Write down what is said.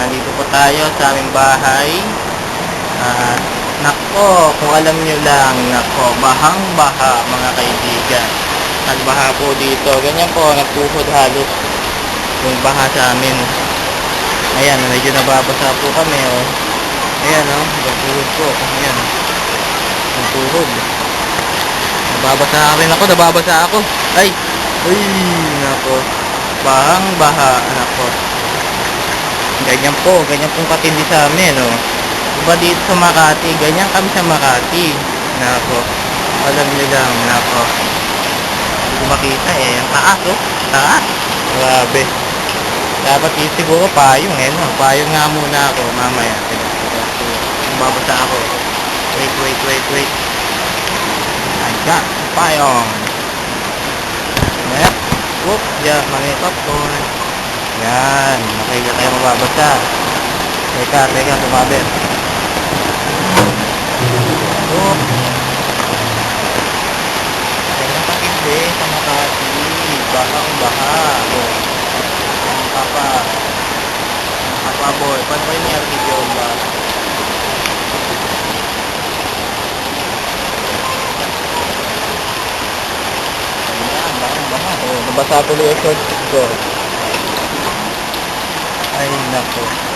nandito po tayo sa aming bahay. At nako, kung alam nyo lang, nako, bahang-baha mga kaibigan. Nagbaha po dito. Ganyan po, nagpuhod halos yung baha sa amin. Ayan, medyo nababasa po kami, oh. Ayan, oh, nagpuhod po. Ayan, nagpuhod. Nababasa rin ako, nababasa ako. Ay! Uy, nako. Bahang-baha, nako. Ganyan po, ganyan pong katindi sa amin, oh. Diba dito sa Makati, ganyan kami sa Makati. Nako. Alam niyo lang, nako. Hindi ko makita eh. Ang taas, oh. Taas. Grabe. Dapat yun siguro payong, eh, no? Payong nga muna ako, mamaya. Babasa ako. Wait, wait, wait, wait. I got payong. Yep. Whoop, yeah, mga popcorn. Yan, makikita tayo mababasa. Teka, teka, tumabit. Whoop. Ganyan katindi sa Makati. Bakang baha. Oh. Ang papa. Papa boy. Paano ba yung nangyari kay Jomba? Ayan, bakang baha. Oh, nabasa tuloy yung shorts ko. Ay, nako.